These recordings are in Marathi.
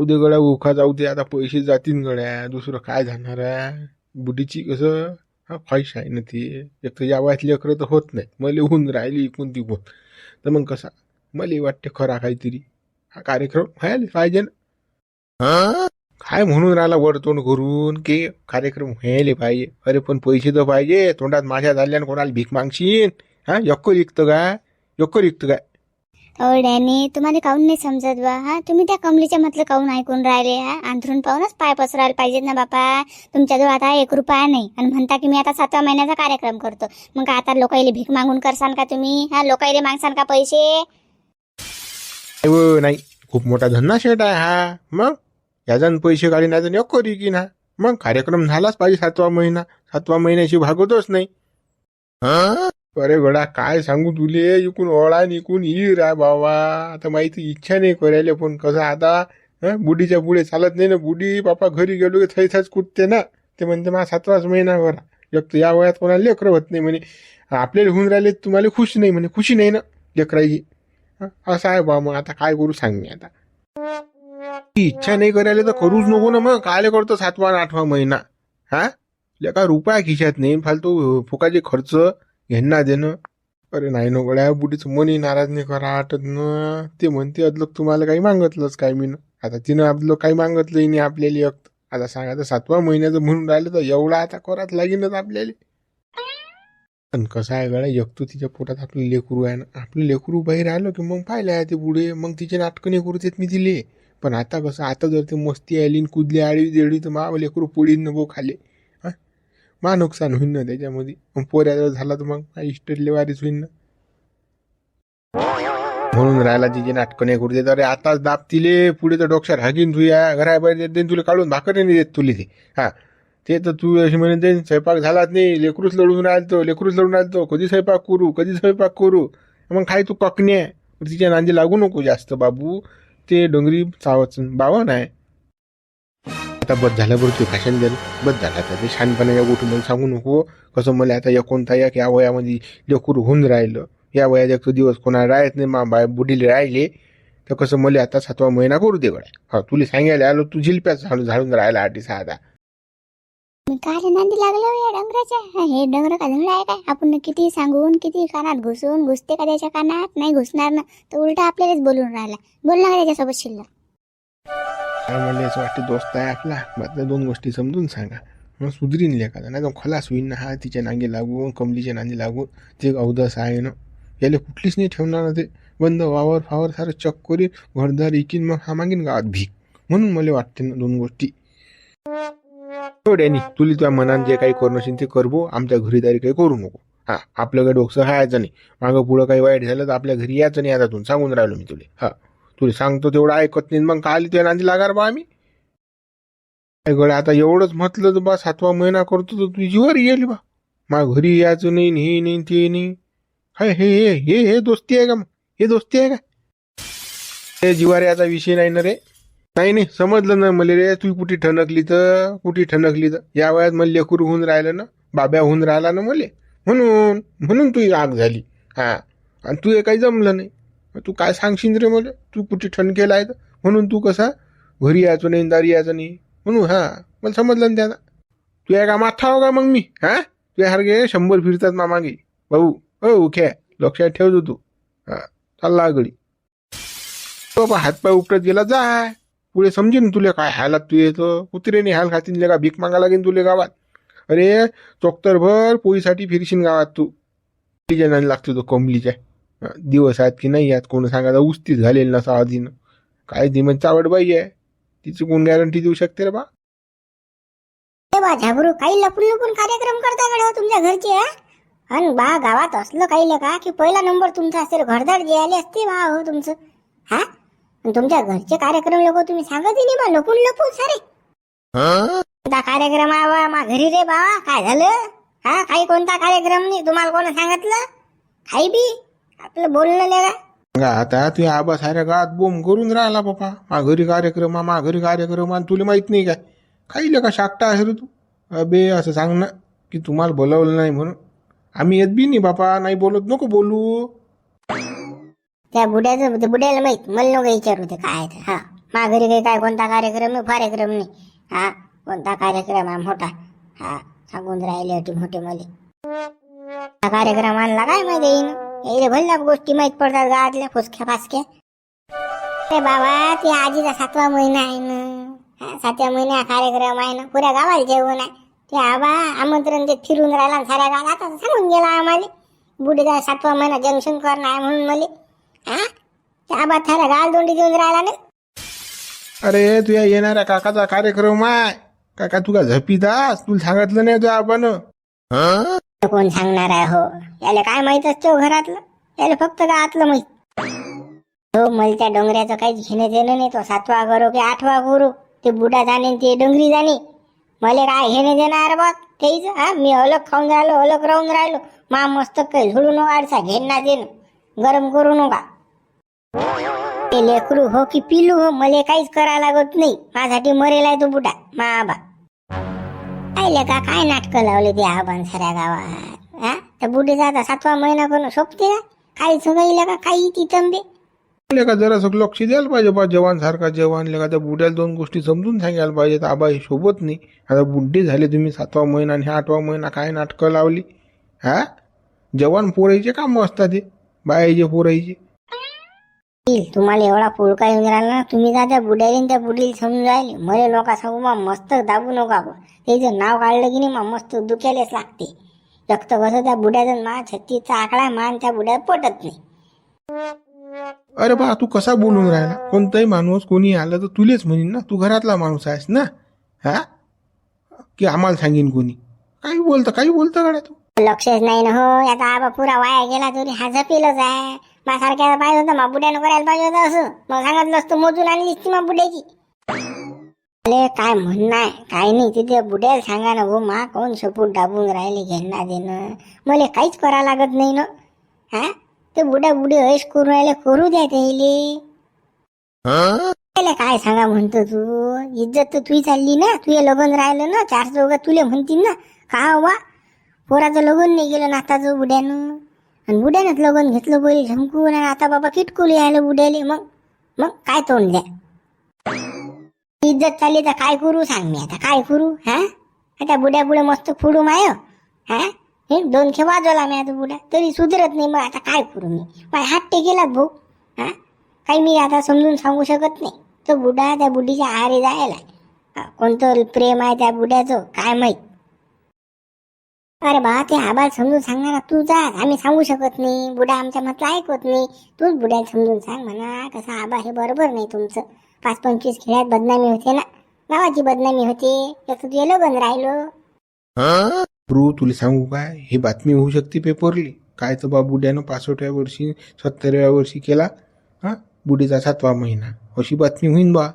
जाऊ दे गड्या उखा जाऊ दे आता पैसे जातील गड्या दुसरं काय जाणार आहे? बुढीची कसं? हा ख्वाहिश आहे ना ती. एक तर या वयातली लेकरं तर होत नाही मला होऊन राहिली इकून तिकून. तर मग कसा? मला वाटते खरा काहीतरी. हा कार्यक्रम व्हायला पाहिजे ना. काय म्हणून राहिला वरतोंड करून? की कार्यक्रम व्हायला पाहिजे. अरे पण पैसे तर पाहिजे. तोंडात माझ्या झाल्यानं कोणाला भीक मागशीन? हा यक्क लिखतं काय यक्क विकतं काय डॅनी तुम्हाला काऊन नाही समजत बा? हा तुम्ही त्या कमलीच्या म्हटलं काऊन ऐकून राहिले? हा अंथरून पाहूनच पाय पसरायला पाहिजेत ना बापा. तुमच्याजवळ आता एक रुपया नाही. आणि म्हणता की मी आता सातव्या महिन्याचा कार्यक्रम करतो. मग का आता लोकाईले भीक मागून करसान का तुम्ही? हा लोकाईले मागसान का पैसे? नाही नाही खूप मोठा धंदा शेट आहे हा. मग? याजन पैसे काढी नाही यक्को की ना? मग कार्यक्रम झालाच पाहिजे सातवा महिना. सातवा महिन्याशी भागवतच नाही. अरे गडा काय सांगू तुले? इकून ओळा निकून ई रा बाबा. आता माहिती इच्छा नाही करायला पण कसं आता बुढीच्या पुढे चालत नाही ना. बुढी बापा घरी गेलो की थैथाच कुदते ना? ते म्हणते मा सातवाच महिना भरा एक तर या वयात कोणाला लेकरं होत नाही म्हणे. आपल्याला होऊन राहिले तुम्हाला खुशी नाही म्हणे. खुशी नाही ना लेकराची असं आहे बा मग. आता काय करू सांग मी आता. ती इच्छा नाही करायला तर करूच नको ना मग. कायले करतो सातवा आणि आठवा महिना? हा? लेका रुपया खिशात नाही. फालतू फुकाचे खर्च घेणं देणं. अरे नाही नो गड्या बुढीचं मनी नाराज नाही करा आटत ना. ते म्हणते अदलक तुम्हाला काही मागतलंच काय मी आता तिनं आपलं काही मागितलंही नाही आपल्याला एक आता सांगा आता सातवा महिन्याचं म्हणून राहिलं तर एवढा आता कराच लागेनच आपल्याला. पण कसं आहे गड्या एकतो तिच्या पोटात आपलं लेकरू आहे ना. आपलं लेकरू बाहेर आलं की मग पाहिलं आहे ते पुढे मग तिचे नाटकं नाही करू देत मी दिले पण आता कसं आता जर ते मस्ती आली कुदली आळी देडी तर मा लेकरू पोळीन नको खाले. मा नुकसान होईन ना त्याच्यामध्ये. मग पोऱ्या जर झाला तर मग इस्टेटले वारीच होईन ना. म्हणून राहिला तिचे नाटकं नाही करू देत. अरे आताच दाब तिले पुढे तर डोक्यात हागीन तुया घराबाहेर देत तुला काढून भाकर नाही देत तुले ते. हा. ते तर तू अशी म्हणे ते स्वयंपाक झालाच नाही लेकरूच लढून राहिलतो लेकरूच लढून राहिलतो कधी स्वयंपाक करू कधी स्वयंपाक करू. मग काय तू ककणे तिच्या नांदी लागू नको जास्त बाबू. ते डोंगरी चावच बावन आहे. आता बस झालं बरं तू फॅशन द्याल बस झाला आता. ते या गोष्टी मला सांगू नको. कसं मला आता एकोणता एक या वयामध्ये लेकूर होऊन राहिलं. या वयात एक दिवस कोणा राहत नाही मा बाय बुडीले राहिले तर कसं मला आता सातवा महिना करू दे गड्या हा तुला सांगायला आलो तू झिलप्याच झाडून झाडून राहिला आठीस आता काय नांदी या डंगराच्या? हा, हे डंगर का धंदा आहे काय? आपण किती सांगून किती कानात घुसून घुसते का त्याच्या कानात? नाही घुसणार ना. तर उलटा आपल्यालाच बोलून राहिला. बोल ना त्याच्यासोबत शिल्लक. काय असं वाटतं दोस्त आहे आपला. मात्र दोन गोष्टी समजून सांगा. मग सुधरीन लेखा नाही तर खलास होईन ना हा तिच्या नांगी लागून कमलीच्या नांगी लागून ते अवदस आहे ना याला कुठलीच नाही ठेवणार ना ते. बंद वावर फावर सारं चक करीन घरदार इकीन मग हा मागीन गावात भीक. म्हणून मला वाटते ना दोन गोष्टी. डॅनी तुला तुझ्या मनात जे काही करणं असेल ते करबो आमच्या घरी तरी काही करू नको. हा आपलं काही डोकसं हायचं नाही. मागं पुढं काही वाईट झालं तर आपल्या घरी यायचं नाही आता तू. सांगून राहिलो मी तुला. हा. तुला सांगतो तेवढं ऐकत नाही. मग काली ते नांदी लागार बा आम्ही. काय आता एवढंच म्हटलं तर बा सातवा महिना करतो तर तुझी वर येईल बा. मा घरी यायचं नाही हे नाही ते नाही. हाय हे हे हे हे दोस्ती आहे का मग? हे दोस्ती आहे का? हे जिवार याचा विषय नाही ना रे. नाही नाही समजलं ना मला रे. तू कुठे ठणकली तर कुठे ठणकली तर. या वयात मला लेकरू होऊन राहिलं ना बाब्या होऊन राहिला ना मले. म्हणून म्हणून तू आग झाली. हा. आणि तू हे काही जमलं नाही. तू काय सांगशील रे मला? तू कुठे ठणकेला आहे? तर म्हणून तू कसा? घरी यायचो नाही दारी यायचं नाही. म्हणून हा मला समजलं ना त्याला. तू या का माथा हो का मग मी? हा? तू सारखे शंभर फिरतात मामागे. भाऊ हो उख्या लक्षात ठेवतो तू. हा चालला गडी. बाबा हातपाय उपटत गेला. जाय पुढे समजेन तुला काय हालात तू येतो कुत्रेने हाल खातीन का भीक मागा लागेल तुले गावात? अरे चोक्तरभर पोळीसाठी फिरशील गावात तू. जणांना लागतो तो कोंबलीच्या. दिवस आहेत की नाही आहेत कोण सांगायला उस्तीच झालेलं नसा आधीनं काय ती म्हणजे चावड बाई आहे. तिची कोण गॅरंटी देऊ शकते रे बा? बा झाबरू काही लपून लपून कार्यक्रम करता कडे हो तुमच्या घरचे? अन बा गावात असलं काही का की पहिला नंबर तुमचा असेल घरदार जे आले असते बा हो तुमचं हा? अन तुमच्या घरचे कार्यक्रम लोक तुम्ही सांगत नाही बा लपून लपून सारे. कोणता कार्यक्रम आहे बा मा घरी रे बाबा काय झालं? हा काही कोणता कार्यक्रम नाही तुम्हाला कोण सांगितलं? काही बी? आपलं बोलणं नाही का? आता तू आबा साऱ्या गावात बोंब करून राहिला बापा. मा घरी कार्यक्रम मा घरी कार्यक्रम आहे, तुला माहीत नाही काय? काही का शाकटा आहे रे तू? अबे असं सांग ना की तुम्हाला बोलावलं नाही म्हणून. आम्ही येत बी नाही बापा नाही बोलत नको बोलू. त्या बुड्याचं ते बुड्याला माहीत मला नको विचारू ते काय ते. हा. मा घरी काही काय कोणता कार्यक्रम आहे कार्यक्रम नाही. हा कोणता कार्यक्रम आहे मोठा? हा सांगून राहिले होते मोठे मले. हा कार्यक्रम आणला काय माहिती येईन यायला भल्या गोष्टी माहीत पडतात गावातल्या फुसक्या फासक्या. अरे बाबा ते आजीचा सातवा महिना आहे ना. हा, सातव्या महिन्या कार्यक्रम आहे ना. पुऱ्या गावाला जेवण आहे. ते आबा आमंत्रण देत फिरून राहिला साऱ्या गावात आता सांगून गेला आम्हाला. बुडीचा सातवा महिना जंक्शन करणं आहे म्हणून मले. हा? ते आबा साऱ्या गावाला दोंडी देऊन राहिला ना अरे तुझ्या येणाऱ्या काकाचा कार्यक्रम आहे. काका तुका झपीदास तुला सांगितलं नाही तुझ्या आपण. तो कोण सांगणार आहे हो? याला काय माहीत असतो हो घरातलं? याला फक्त गावातलं माहीत? हो मला त्या डोंगऱ्याचं काहीच घेणं देणं नाही. तो सातवा करू की आठवा करू ते बुडा जाणे ते डोंगरी जाणे. मला काय घेणं देणार बघ तेच हा मी अलग खाऊन राहिलो अलग राहून राहिलो. मा मस्त काही झुडू नो आडसा घेणं देणं. गरम करू नका. ते लेकरू हो की पिलू हो मला काहीच करा लागत नाही. माझ्यासाठी मरेलाय आहे तो बुडा मा आबा आईले का काय नाटकं लावली ती आव्हान साऱ्या गावात हा? तर बुढीचा आता सातवा महिना करून सोपते का काही सगळं का काही ती तंबे? का जरा सगळं लक्ष द्यायला पाहिजे बा जवान सारखा जवान लेका त्या बुड्याला दोन गोष्टी समजून सांगायला पाहिजेत आबा हे सोबत नाही. आता बुड्ढे झाले तुम्ही सातवा महिना आणि आठवा महिना काय नाटकं लावली हा? जवान पोरायचे काम असतात ते बायाचे पोरायचे तुम्हाला एवढा पुळका येऊन राहिला ना तुम्ही जा त्या बुड्याला त्या बुडीला समजून राहिले. मले नका सांगू मा मस्त दाबू नका बा त्याचं नाव काढलं की नाही मा मस्त दुखायलाच लागते. रक्त कसं त्या बुड्याचं मा छत्तीचा आकडा मान त्या बुड्याला पटत नाही. अरे बा तू कसा बोलून राहिला? कोणताही माणूस कोणी आलं तर तुलेच म्हणीन ना. तू घरातला माणूस आहेस ना? हा? की आम्हाला सांगीन कोणी? काही बोलतं काही बोलतं गाड्या तू. लक्षच नाही ना हो. आता आबा पुरा वाया गेला तरी हा जपेलच आहे. सारख्या पाहिजे होतं मा बुड्यानं करायला पाहिजे होतं असं. मग सांगितलं असतं मोजून आणि असती मा बुड्याची अरे काय म्हणणं आहे काय नाही तिथे बुड्याला सांगा ना हो मा कोण सपूट दाबून राहिले घेणं देणं? मला काहीच करा लागत नाही ना. हा? ते बुड्या बुडी ऐश करू राहिले करू द्या त्याले. त्याला काय सांगा म्हणतो तू? इज्जत तर तुही चालली ना तुझे लग्न राहिलं ना चार चौघ तुले म्हणतील ना. का वा? पोराचं लग्न नाही गेलं नाताचं बुड्यानं. आणि बुड्यानंच लगन घेतलं बैल झमकून आणि आता बाबा किटकुली आलं बुड्याले. मग मग काय तोंड द्या इज्जत चालली तर काय करू सांग मी आता? काय करू? हा? आता बुड्या बुड्या मस्त फुडू माय. हा? हे दोन खे वाजवला मी आता बुड्या. तरी सुधरत नाही मग आता काय करू मी? माझ्या हात केलात भाऊ. हा? काही मी आता समजून सांगू शकत नाही. तो बुडा त्या बुडीच्या आहारी जायला कोणतं प्रेम आहे त्या बुड्याचं? काय माहीत? अरे बा ते आबाल समजून सांगा ना तू जा. आम्ही सांगू शकत नाही. बुडा आमच्या म्हटलं ऐकत नाही. तूच बुड्याला समजून सांग म्हणा कसं आबा हे बरोबर नाही तुमचं. पाच पंचवीस खेळात बदनामी होते ना. नावाची बदनामी होते. एक तुझे लग्न राहिलं. प्रू तुला सांगू काय? ही बातमी होऊ शकते पेपरली. काय तर बा बुड्यानं पासष्टव्या वर्षी सत्तरव्या वर्षी केला. हा? बुडीचा सातवा महिना. अशी बातमी होईन बा.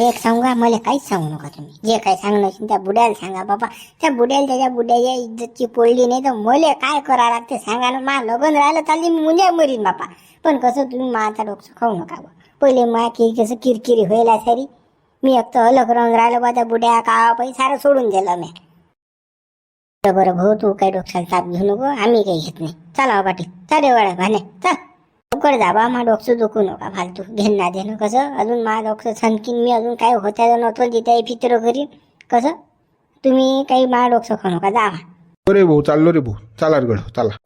एक सांगा मला काहीच सांगू नका तुम्ही. जे काही सांगणं असेल त्या बुड्याला सांगा बाबा. त्या बुड्याला त्याच्या बुड्याच्या इज्जतची पोळली नाही तर मले काय करा लागते सांगा ना. मा लग्न राहिलं चालली मी मुंजा मरीन बापा पण कसं तुम्ही माझा डोकं खाऊ नका बा पहिले मा की कसं किरकिरी व्हायला सारी मी एक तर अलग राहून राहिलो बा त्या बुड्या. का पाई सारं सोडून दिलं मी. बरं भाऊ तू काही डोक्याला ताप घेऊ नको. आम्ही काही घेत नाही. चला बाटी पाटील चालेल वळा भाने चल. लवकर जा बा मा डोकं दुखू नका फालतू. घेणं देणं कसं? अजून मा डोकं छनकीन मी अजून काय होत्या नव्हतं तिथे फित्र करीन कसं? तुम्ही काही मा डोकं खाऊ नका जावा. अरे भाऊ चाललो रे भाऊ. चाला गड चला.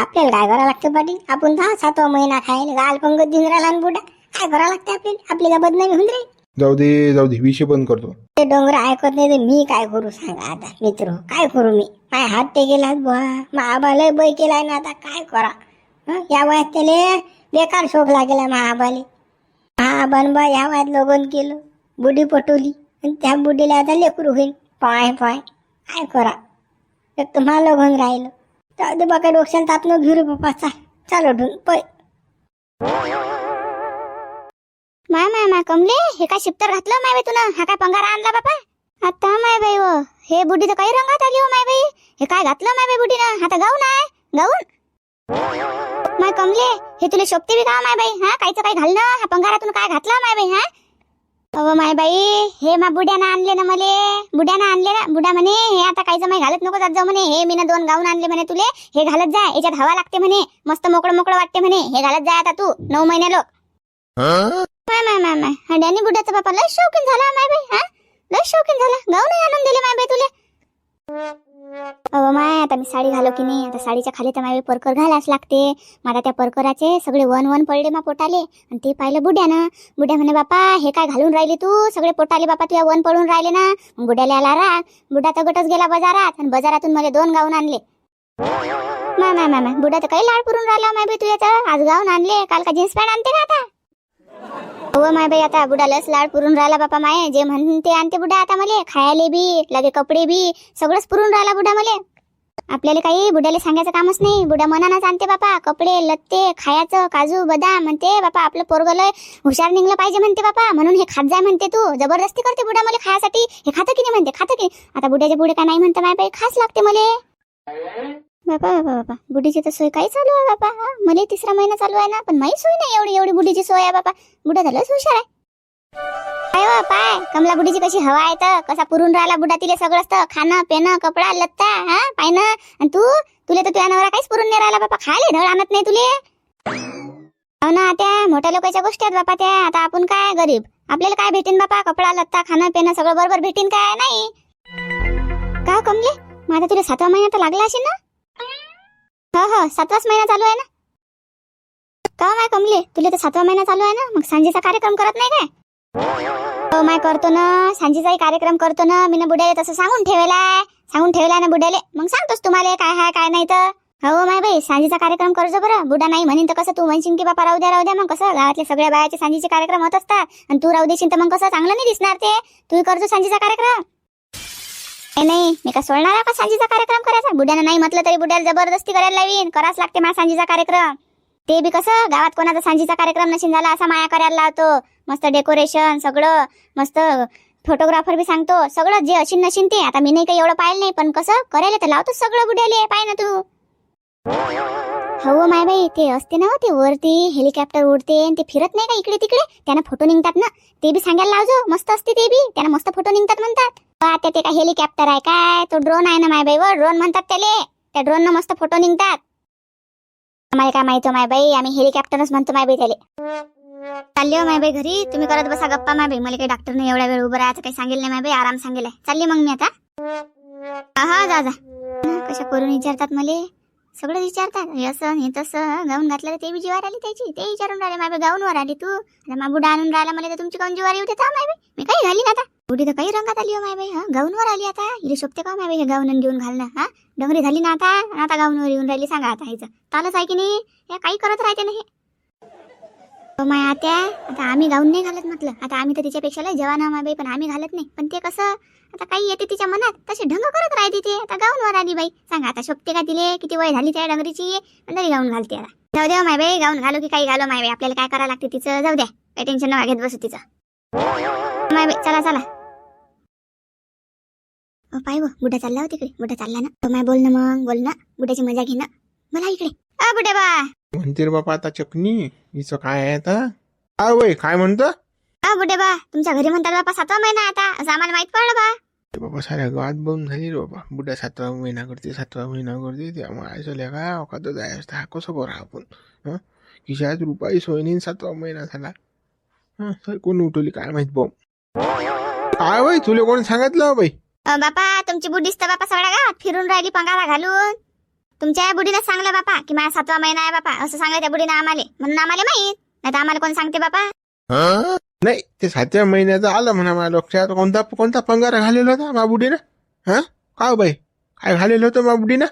आपल्याला काय करावं लागतं पाटील? आपण दहा सातवा महिना खायला गाल पंगत देऊन राहिला आणि बुडा. काय करावं लागतं आपल्याला? आपली बदनामी होऊन राहील. जाऊ दे जाऊ दे विषय बंद करतो. ते डोंगर ऐकत नाही तर मी काय करू सांगा आता मित्र? काय करू मी? माय हात टेकेला बुवा. मा आबाला बै केलाय ना आता काय करा? या वयात त्याले बेकार शोक लागेला मा आबाले हा या वयात लगन केलं बुडी पटवली आणि त्या बुडीला आता लेकरू होईल पाय पाय. काय करा? एक तर मला लगन राहिलं. तर दे बाका डोक्याला तापनं घेऊ रे बाप्पा चाल चाल उठून पै माय माय माय कमले हे काय शिप्तर घातलं माय बाई तुला हा काय पंगारा आणला बापा? आता माय बाई व हे बुढी तर काही रंगात आली हो माय बाई. हे काय घातलं माय बाई बुढीनं आता गाऊन आहे गाऊन. माय कमले हे तुला शोभते बी का माय बाई हा? कायचं काय घालणं? हा पंगारातून काय घातलं माय बाई हा? अव माय बाई हे मा बुड्यानं आणले ना मले. बुड्यानं आणले ना बुडा म्हणे हे आता कायचं माय घालत नको जात जाऊ म्हणे. हे मीनं दोन गाऊन आणले म्हणे तुले हे घालत जा याच्यात हवा लागते म्हणे. मस्त मोकळं मोकळं वाटते म्हणे. हे घालत जा आता तू नऊ महिने लोक. माय माय माय माय. डॅनी बुड्याचा बापा लय शौकीन झाला माय बाई हा? लय शौकीन झाला. गाऊन आणून दिले माय बाई तुले. अहो माय आता मी साडी घालो की नाही? आता साडीच्या खाली तर माझे परकर घालाच लागते. मला त्या परकराचे सगळे वन वन पडले मा पोटाले. आणि ते पाहिलं बुड्यानं. बुड्या म्हणे बापा हे काय घालून राहिले तू? सगळे पोटाले बापा तुझ्या वन पडून राहिले ना? बुड्याला आला राग. बुड्या तर गटच गेला बाजारात आणि बाजारातून मला दोन गाऊन आणले. माय माय माय बुड्या तर काही लाड पुरून राहिला माय बाई तुझ्या आज गाऊन आणले. काल का जीन्स पॅन्ट आणते का हो माय बाई आता बुडा लस लाड पुरून राहिला बापा माये. जे म्हणते आणते बुडा आता मले. खायले बी लगे कपडे बी सगळंच पुरून राहिला बुडा मले. आपल्याला काही बुड्याला सांगायचं कामच नाही. बुड्या मनानच आणते बापा. कपडे लत्ते खायचं काजू बदाम म्हणते बापा. आपलं पोरगलय हुशार निघलं पाहिजे म्हणते बापा. म्हणून हे खात जाय म्हणते तू. जबरदस्ती करते बुडा मला खायसाठी. हे खातं की नाही म्हणते? खातं की? आता बुड्याच्या पुढे काय नाही म्हणते माय बाई. खास लागते मले. बापा बापा बापा बुढीची तर सोय काही चालू आहे बापा हा मला तिसरा महिना चालू आहे ना पण माही सोय नाही एवढी एवढी बुढीची सोय आहे बापा बुढा झालंच हुशार आहे. काय वा हो, पाय. कमला बुढीची कशी हवा आहे तर कसा पुरून राहिला बुढा तिले सगळंच तर. खाणं पेणं कपडा लत्ता हा पाय ना आणि तू? तुले तर तुझ्या नवरा काहीच पुरून नाही राहिला बापा खाले धड आणत नाही तुले. हो ना त्या मोठ्या लोकांच्या गोष्टी आहेत बापा त्या. आता आपण काय गरीब? आपल्याला काय भेटेन बापा कपडा लत्ता खाणं पेणं सगळं बरोबर भेटेन काय? नाही. का हो, कमले? मग आता तुला सातवा महिना तर लागला असेल ना? हो हो सातवाच महिना चालू आहे ना? का माय कमले तुला तर सातवा महिना चालू आहे ना? मग सांजेचा कार्यक्रम करत नाही काय? हो माय करतो ना. सांजेचाही कार्यक्रम करतो ना. मी ना बुड्याला तसं सांगून ठेवलाय सांगून ठेवलाय ना बुड्याले. मग सांगतोस तुम्हाला काय हाय काय नाही तर. हो माय बाई सांजेचा कार्यक्रम करजो बरं. बुडा नाही म्हणेन तर कसं तू म्हणशील की बापा राहू द्या राहू द्या. मग कसं? गावातल्या सगळ्या बायाचे सांजेचे कार्यक्रम होत असतात. आणि तू राहू देशील तर मग कसं? चांगलं नाही दिसणार ते. तू करजो सांजेचा कार्यक्रम. नाही नाही मी का सोडणार आहे का सांजेचा कार्यक्रम करायचा? बुड्यानं नाही म्हटलं तरी बुड्याला जबरदस्ती करायला लावीन. करावंच लागते माझा सांजेचा कार्यक्रम. ते बी कसं गावात कोणाचा सांजेचा कार्यक्रम नशीन झाला असा माया करायला लावतो. मस्त डेकोरेशन सगळं मस्त फोटोग्राफर बी सांगतो सगळं जे अशीन नशीन ते. आता मी नाही काही एवढं पाहिलं नाही पण कसं करायला तर लावतो सगळं बुड्याले पाय ना तू. हो माय बाई ते असते ना ते वरती हेलिकॉप्टर उडते आणि ते फिरत नाही का इकडे तिकडे? त्यांना फोटो निघतात ना. ते बी सांगायला लावजो मस्त असते ते बी. त्यांना मस्त फोटो निघतात म्हणतात. आता ते काय हेलिकॉप्टर आहे काय? तो ड्रोन आहे ना माय बाई वर ड्रोन म्हणतात त्याले. त्या ड्रोन न मस्त फोटो निघतात. आम्हाला काय माहिती हो माय बाई? आम्ही हेलिकॉप्टरच म्हणतो माय बाई त्याले. चालली हो माय बाई घरी. तुम्ही करत बसा गप्पा माय बाई. मला काही डॉक्टरने एवढ्या वेळ उभं राहायचं काही सांगेल नाही माय बाई. आराम सांगेल चालली मग मी आता. हा, जा जा. कशा करून विचारतात मले? सगळं विचारतात. हे असं हे तसं गाऊन घातलं ते बी जीवार आली त्याची. ते विचारून राहिले माय गाऊनवर आली तू. आता मा बुडा आणून राहिला मला तर तुमची काऊन जीवार येऊ देता माय मी काही घाली ना आता. बुडी तर काही रंगात आली हो माय बाई हा? गाऊनवर आली आता. हिला शोभते का माय बाई हे गाऊन घेऊन घालणं हा? डोंगरी झाली ना आता? आता गाऊनवर येऊन राहिली सांगा आता हिचं. चालच आहे की नाही? हे काही करत राहते ना हे. माय आत्या आता आम्ही गाऊन नाही घालत म्हटलं. आता आम्ही तर तिच्यापेक्षा लय जवान बाई पण आम्ही घालत नाही. पण ते कसं आता काही येते तिच्या मनात तसे ढंग करत राहते ते. आता गाऊनवर आली बाई. सांगा आता शोभते का तिले? किती वय झाली त्या डोंगरीची? तरी गाऊन घालते आता. जाऊ द्या हो, माय बाई गाऊन घालू की काही घालो माय बाई आपल्याला काय करावं लागते तिचं? जाऊ द्या. काही टेन्शन नका घेत बसू तिचं. माय बाई चला. चला पाय वो चालला हो तिकडे. बुड्या चालला ना. तो माय बोल ना मग बोल ना. बुड्याची मजा घे ना. मला इकडे. अ बुड्या बा. म्हणते रे बापा आता चकनी हिचं काय आहे आता? काय वय काय म्हणतं? अ बुड्या बा तुमच्या घरी म्हणतात बापा सातवा महिना आहे आता असं आम्हाला माहीत पडलं बा. ते बाबा साऱ्या गावात बंद झाली रे बाबा बुड्या सातवा महिना करते सातवा महिना करते त्यामुळे आयचं लेखा अवकात जाय असतं हा कसं करा आपण? हं? खिशात रुपये सोय नाही सातवा महिना झाला. हं सर कोण उठवली काय माहीत भाऊ काय वय तुला कोण सांगितलं बाई? अ बापा तुमची बुड्डीच तर बापा सगळ्या गावात फिरून राहिली पंगारा घालून. तुमच्या बुडीला सांगलं बापा की माझा सातवा महिना आहे बापा असं सांगलं त्या बुडीनं आम्हाला. म्हणून आम्हाला माहीत. नाही तर आम्हाला कोण सांगते बापा? हं? नाही ते सातव्या महिन्याचं आलं म्हणा माझ्या लक्षात. कोणता कोणता पंगारा घालेला होता माबुडीनं हा? काय बाई? काय घालेलं होतं माबुडीनं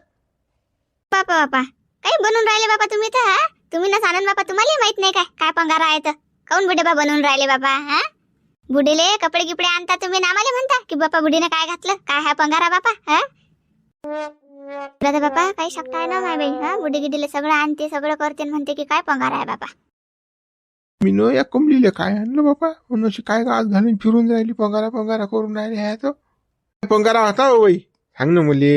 बापा बापा. काही बनवून राहिले बापा तुम्ही तर हा? तुम्ही ना सानंद बापा तुम्हाला माहीत नाही काय काय पंगारा आहे तर. काऊन बुडे बा बनवून राहिले बाबा हा? बुडीले कपडे गिपडे आणता तुम्ही ना आम्हाला म्हणता की बापा बुडीने काय घातलं? काय हा पंगारा बापा हा? दादा बापा काही शकता आहे ना माय बाई हा? बुडी गिडीले सगळं आणते सगळं करते आणि म्हणते की काय पंगारा आहे बापा? मी न या कमलीले काय आणलं बापा? म्हणून काय गाज घालून फिरून राहिली पंगारा पंगारा करून राहिली आहे तो. पंगारा होता हो बाई. सांग ना मुली.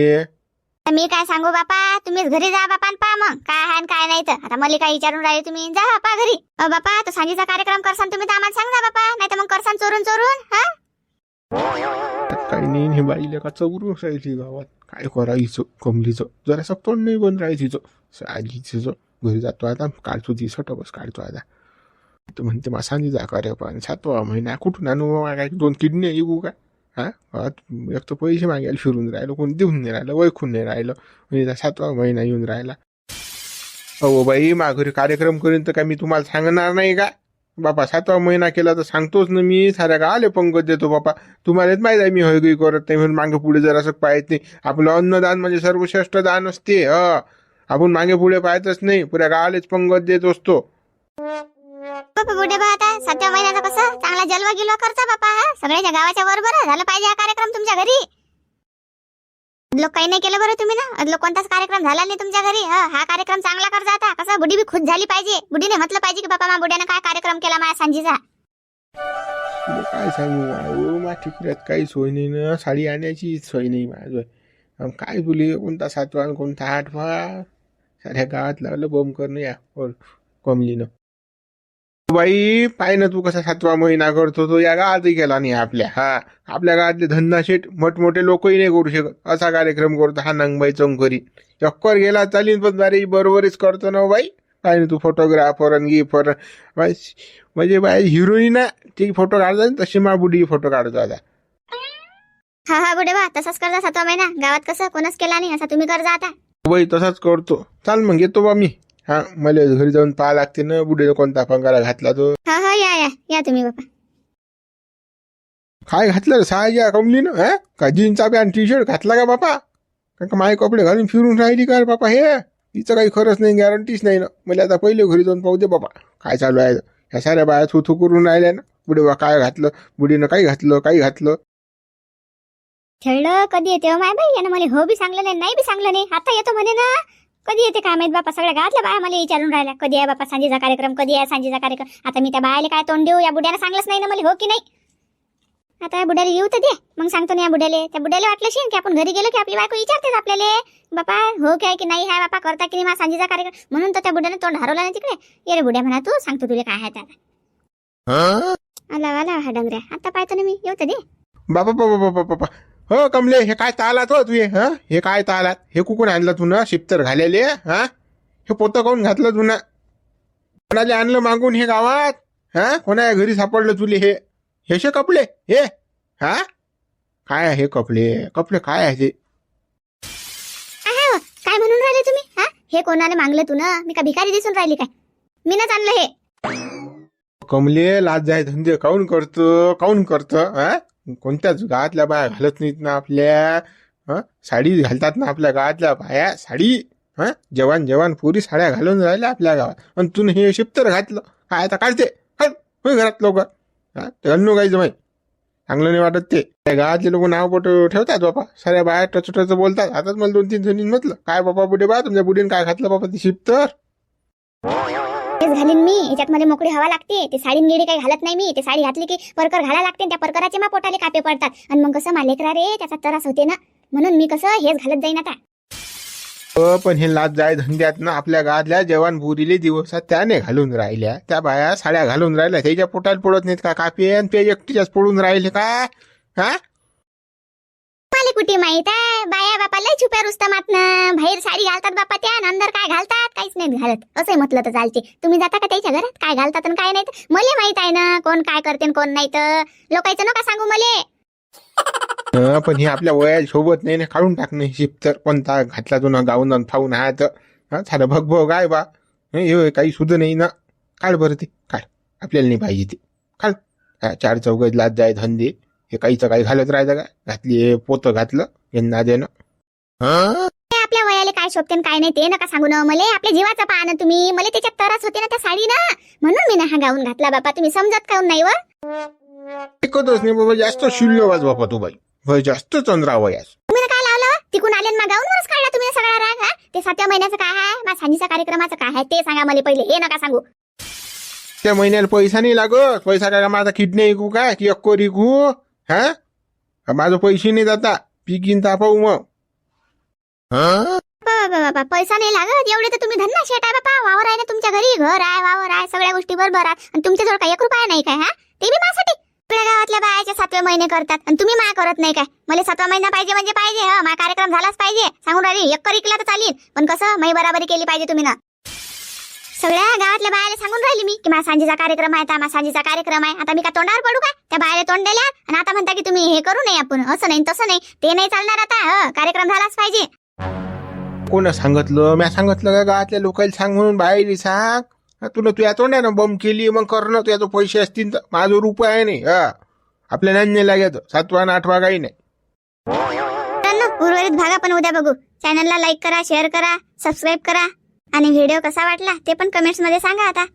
मी काय सांगू बापा? तुम्हीच घरी जा बापा पहा मग काय आहे आणि काय नाही तर. आता मला काय विचारून राहिले तुम्ही जा बापा घरी. अ बापा तो सांजेचा कार्यक्रम करसान तुम्ही तर आम्हाला सांगा बापा नाही तर मग करसान चोरून चोरून हा? काही नाही हे बाईला का चौरून राहिली गावात? काय करायचं? कमलीचं? जरा तोंड नाही बंद राहायचं साजीचं तिचं घरी जातो आता. काढतो ती सटकच काढतो आता. तर म्हणते मा का रे पण? सातवा महिना. कुठून आणू? काय दोन किडनी येऊ का? हा? एक तर पैसे मागायला फिरून राहिलो. कोण देऊन नाही राहिलं वैखून नाही राहिलं. म्हणजे सातवा महिना येऊन राहिला. अहो बाई माघरी कार्यक्रम करीन तर काय मी तुम्हाला सांगणार नाही का? बापा सातवा महिना केला तर सांगतोच ना मी साऱ्या गावाले पंगत देतो बापा. तुम्हाला माहीत आहे मी हयगई करत नाही म्हणून मागे पुढे जर असं पाहत नाही. आपलं अन्नदान म्हणजे सर्वश्रेष्ठ दान असते ह. आपण मागे पुढे पाहतच नाही पुऱ्या गावालेच पंगत देत असतो. बापा बुढे बा आता सातव्या महिन्याचा कसं? चांगला जलवा गिलवा करता बापा हा. सगळ्याच्या गावाच्या बरोबर झालं पाहिजे हा कार्यक्रम तुमच्या घरी. लोक काही नाही केलं बरं तुम्ही ना. लोक कोणताच कार्यक्रम झाला नाही तुमच्या घरी. हा हा कार्यक्रम चांगला करता आता. कसं बुडी बी खुश झाली पाहिजे. बुडीने म्हटलं पाहिजे की बापा मा बुड्यानं काय कार्यक्रम केला माझ्या सांजीचा? काय सांगू? अहो मा ठिकऱ्यात काही सोय नाही ना. साडी आणायची सोय नाही माझं. काय तुले कोणता सातवा कोणता आठवा. साऱ्या गावात लावलं बम करणं या. वर कमलीनं बाई पाय ना तू कसा सातवा महिना करतो तो या गावातही केला नाही आपल्या हा. आपल्या गावातले धंदा शेट मोठमोठे लोकही नाही करू शकत. असा कार्यक्रम करतो हा नंगबाई चौकरी. चक्कर गेला चालीन पण बारे बरोबरच करतो ना हो बाई. काय ना तू फोटोग्राफर आणि गिफर म्हणजे बाई हिरोईन ती फोटो काढतात तशी मा बुडी फोटो काढतो आता. हा हा बुडे बा तसाच करता सातवा महिना. गावात कसं कोणच केला नाही असा तुम्ही करजा आता. बाई तसाच करतो. चाल मग येतो बा मी. हा मला घरी जाऊन पाहा लागते ना बुडीने कोणता पंगारा घातला तो. हा हा या या या तुम्ही बापा. काय घातलं रे सहाय्या कमलीनं हा? का जीनचा पॅन्ट टी शर्ट घातला का बापा? कारण का माझे कपडे घालून फिरून राहिली का रे बापा हे? तिचं काही खरंच नाही गॅरंटीच नाही ना. मला आता पहिले घरी जाऊन पाहू दे बाबा काय चालू आहे. ह्या साऱ्या बाया थू थू करून राहिल्या ना. बुडे बा काय घातलं? बुडीनं काही घातलं काही घातलं? खेळलं कधी येते हो माय बाई? यानं मला हो बी सांगलं नाही नाही बी सांगलं नाही. आता येतो म्हणे ना. कधी येते काय माहीत बापा? सगळ्या गावातल्या बाया मला विचारून राहिल्या. कधी आहे बापा सांजेचा कार्यक्रम? कधी आहे सांजेचा कार्यक्रम? आता मी त्या बायाला काय तोंड देऊ? या बुड्यानं सांगलंच नाही ना मला हो की नाही? आता या बुड्याला येऊ तर दे. मग सांगतो ना या बुड्याले. त्या बुड्याला वाटलं शेन की आपण घरी गेलो की आपली बायको विचारतेच आपल्याला. बापा हो काय की नाही? हाय बापा करता की नाही मा सांजेचा कार्यक्रम? म्हणून तर त्या बुड्यानं तोंड हरवलं नाही तिकडे. ये रे बुड्या म्हणा तू. सांगतो तुला काय आहे ते आता. आला आला हा डंगऱ्या. आता पाहतो ना मी. येऊ तर दे. बापा बापा बापा बापा हो कमले हे काय तालात हो तुये हा? हे काय तालात हे कुकून आणलं तू ना? शिप्तर घालेले हा? हे पोतं काऊन घातलं तू ना? कोणाला आणलं मागून हे गावात? हा? कोणा घरी सापडलं तुले हे? हेशे कपडे हे? हा? काय आहे हे कपडे कपडे काय आहे ते? आहा, काय म्हणून राहिले तुम्ही? हा? हे कोणाला मागलं तू ना? मी का भिकारी दिसून राहिली काय? मी ना आणलं हे. कमले लाज जाय धंदे काऊन करतं? काऊन करतं? हा? कोणत्याच गावातल्या बाया घालत नाहीत ना आपल्या हा? साडी घालतात ना आपल्या गावातल्या बाया साडी हा? जवान जवान पुरी साड्या घालून राहिल्या आपल्या गावात. आणि तू हे शिप्तर घातलं. काय आता काढते? हट, होय घरात लोक. हां? ते अन्नू काही चांगलं नाही वाटत ते. त्या गावातले लोक नाव पोट ठेवतात बापा. साऱ्या बाया टच टच बोलतात. आताच मला दोन तीन जणी म्हटलं. काय बापा बुढे बा तुमच्या बुढीने काय घातलं बापा ती शिप्तर तेच घालीन मी. याच्यात मध्ये मोकळी हवा लागते. ते साडी गिडी काही घालत नाही मी. ते साडी घातली की परकर घाला लागते त्या परकराचे मा पोटाले कापे पडतात. आणि मग कसं मालेकरा रे त्याचा त्रास होते ना. म्हणून मी कसं हेच घालत जाईन आता. अ, पण हे लाज जाय धंद्यात ना. आपल्या गावातल्या जवान बुरीले दिवसात त्याने घालून राहिल्या. त्या बाया साड्या घालून राहिल्या. त्याच्या पोटाला पडत नाहीत का? कापी आणि ते एकटीच्याच पडून राहिले का? हा? मला कुठे माहीत आहे? बाया बापा लय छुप्या रुस्तमात बाहेर साडी घालतात बापा त्या आणि अंदर काय घालतात? काहीच नाही घालत. असं म्हटलं तर चालते. तुम्ही जाता का त्याच्या घरात? काय घालतात आणि काय नाही मला माहीत आहे ना कोण काय करते कोण नाही तर लोकांचं नका सांगू मले. पण हे आपल्या वया सोबत नाही ना काढून टाकणं शिप तर. कोणता घातला तू ना गाऊन आणि फाऊन हा तर झालं सारं काय बा. हे काही सुद्धा नाही ना. काढ बरं ते. काढ. आपल्याला नाही पाहिजे ते. काढ. चार चौघत लाज जाय धंदे. हे काहीचं काही घालत राहायचं का? घातली पोतं घातलं यांना देणं. ते आपल्या वयाला काय शोभते आणि काय नाही ते नका सांगू ना. मले आपल्या जीवाचं पहा ना तुम्ही. मला त्याच्यात त्रास होते ना त्या साडी ना म्हणून मी ना हा गाऊन घातला बापा. तुम्ही समजत काऊन नाही व? ऐकतच नाही बाबा. जास्त शूल्य वाज बापा तू बाई. वय जास्त चंद्रा वयास तुम्ही ना काय लावलं? तिकून आले आणि मा गाऊनवरच काढला तुम्ही सगळा राग हा? ते सातव्या महिन्याचं काय आहे? मा सांजीचा कार्यक्रमाचं काय आहे? ते सांगा मला पहिले. हे नका सांगू. त्या महिन्याला पैसा नाही लागत. पैसा काय माझा किडनी ऐकू काय? की अक्को हा? माझं पैसे नाही जाता. पिकीन तापाऊ मग. बाबा पैसा नाही लागत. एवढे तर तुम्ही धन्ना शेट आहे बापा वावर आहे ना तुमच्या घरी. घर आहे वावर आहे सगळ्या गोष्टी बरोबर आहे. आणि तुमच्याजवळ काय एक रुपया नाही काय हा? ते बी माझ्यासाठी. आपल्या गावातल्या बायाचे सातवे महिने करतात आणि तुम्ही माया करत नाही काय? मला सातवा महिना पाहिजे म्हणजे पाहिजे हा? मा कार्यक्रम झालाच पाहिजे. सांगून राहिली एक करी तर चालेल पण कसं? मी बराबरी केली पाहिजे तुम्ही ना. सगळ्या गावातल्या बायाला सांगून राहिली मी की सांजेचा कार्यक्रम आहे माझ्या सांजेचा कार्यक्रम आहे. आता मी का तोंडावर पडू काय? त्या बायाला तोंड दिल्या आणि आता म्हणता की तुम्ही हे करू नये आपण. असं नाही तसं नाही. ते नाही चालणार आता. कार्यक्रम झालाच पाहिजे. कोण सांगितलं? म्या सांगितलं का गावातल्या लोकांना सांग म्हणून बाहेर सांग. तुला तुझ्या तोंडानं बंब केली मग कर ना तुझ्या तो पैसे असतील तर. माझं रुपये आहे नाही हा. आपल्या नान्य लागायचं सातवा आणि आठवा काही नाही. उर्वरित भाग आपण उद्या बघू. चॅनलला लाईक करा शेअर करा सबस्क्राईब करा. आणि व्हिडिओ कसा वाटला ते पण कमेंट्समध्ये सांगा आता.